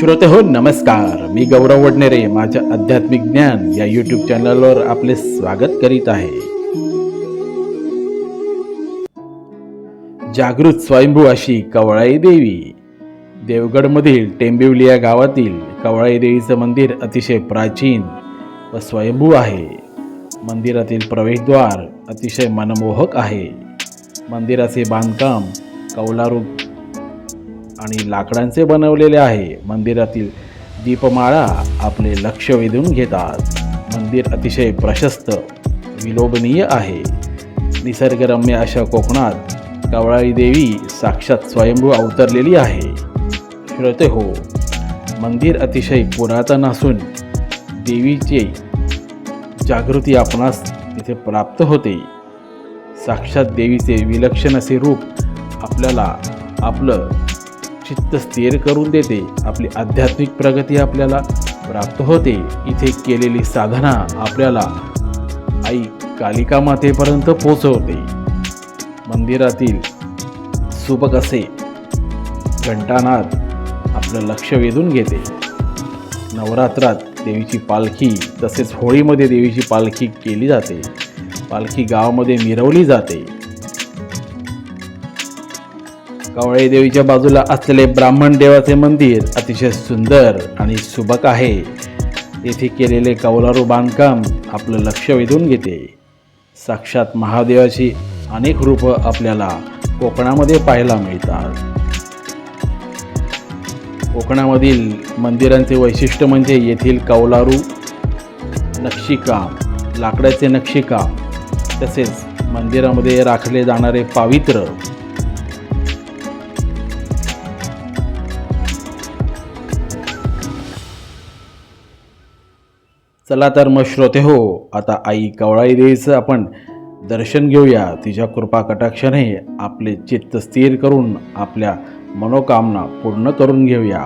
श्रोते हो नमस्कार. मी गौरव वडनेरे माझ्या आध्यात्मिक ज्ञान या यूट्यूब चॅनलवर आपले स्वागत करीत आहे. जागृत स्वयंभू अशी कवळाई देवी. देवगडमधील टेंबिवली या गावातील कवळाई देवीचं मंदिर अतिशय प्राचीन व स्वयंभू आहे. मंदिरातील प्रवेशद्वार अतिशय मनमोहक आहे. मंदिराचे बांधकाम कौलारू आणि लाकडांचे बनवलेले आहे. मंदिरातील दीपमाळा आपले लक्ष वेधून घेतात. मंदिर अतिशय प्रशस्त विलोभनीय आहे. निसर्गरम्य अशा कोकणात कवळाळी देवी साक्षात स्वयंभू अवतरलेली आहे. श्रोते हो मंदिर अतिशय पुरातन असून देवीचे जागृती आपणास तिथे प्राप्त होते. साक्षात देवीचे विलक्षण असे रूप आपल्याला आपलं चित्त स्थिर करून देते. आपली आध्यात्मिक प्रगती आपल्याला प्राप्त होते. इथे केलेली साधना आपल्याला आई कालिका मातेपर्यंत पोचवते. मंदिरातील सुबक असे घंटानाद आपलं लक्ष वेधून घेते. नवरात्रात देवीची पालखी तसेच होळीमध्ये देवीची पालखी केली जाते. पालखी गावामध्ये मिरवली जाते. कावळे देवीच्या बाजूला असलेले ब्राह्मण देवाचे मंदिर अतिशय सुंदर आणि सुबक आहे. येथे केलेले कौलारू बांधकाम आपलं लक्ष वेधून घेते. साक्षात महादेवाची अनेक रूपं आपल्याला कोकणामध्ये पाहायला मिळतात. कोकणामधील मंदिरांचे वैशिष्ट्य म्हणजे येथील कौलारू नक्षीकाम लाकडाचे नक्षीकाम तसेच मंदिरामध्ये राखले जाणारे पावित्र चला तर मग श्रोते हो आता आई कवळाई देवीचं आपण. दर्शन घेऊया. तिच्या कृपा कटाक्षाने आपले चित्त स्थिर करून आपल्या मनोकामना पूर्ण करून घेऊया.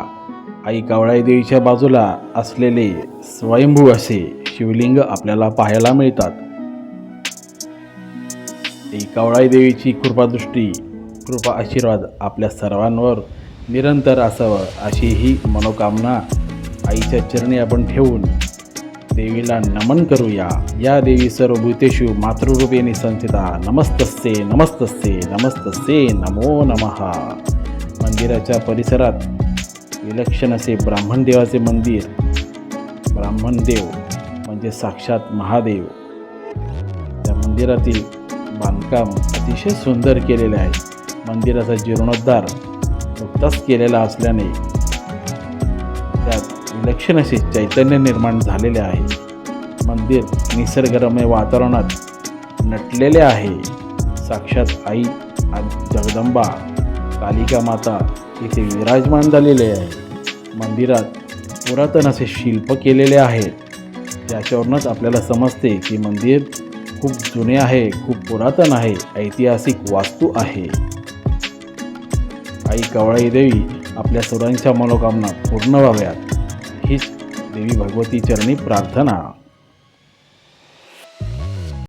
आई कवळाई देवीच्या बाजूला असलेले स्वयंभू असे शिवलिंग आपल्याला पाहायला मिळतात. आई कवळाई देवीची कृपादृष्टी कृपा आशीर्वाद आपल्या सर्वांवर निरंतर असावं अशी ही मनोकामना आईच्या चरणी आपण ठेवून देवीला नमन करूया. या देवी सर्व भूतेषु मातृरूपेणी संस्थिता नमस्तस्ते नमस्तस्ते नमस्तस्ते नमो नमः. मंदिराच्या परिसरात विलक्षण असे ब्राह्मण देवाचे मंदिर ब्राह्मण देव म्हणजे साक्षात महादेव. त्या मंदिरातील बांधकाम अतिशय सुंदर केलेले आहे. मंदिराचा जीर्णोद्धार नुकताच केलेला असल्याने लक्षण असे चैतन्य निर्माण झालेले आहे. मंदिर निसर्गरम्य वातावरणात नटलेले आहे. साक्षात आई जगदंबा कालिका माता इथे विराजमान झालेले आहे. मंदिरात पुरातन असे शिल्प केलेले आहेत त्याच्यावरूनच आपल्याला समजते की मंदिर खूप जुने आहे खूप पुरातन आहे ऐतिहासिक वास्तू आहे. आई कवळाई देवी आपल्या सर्वांच्या मनोकामना पूर्ण व्हाव्यात. हीच देवी भगवती चरणी प्रार्थना.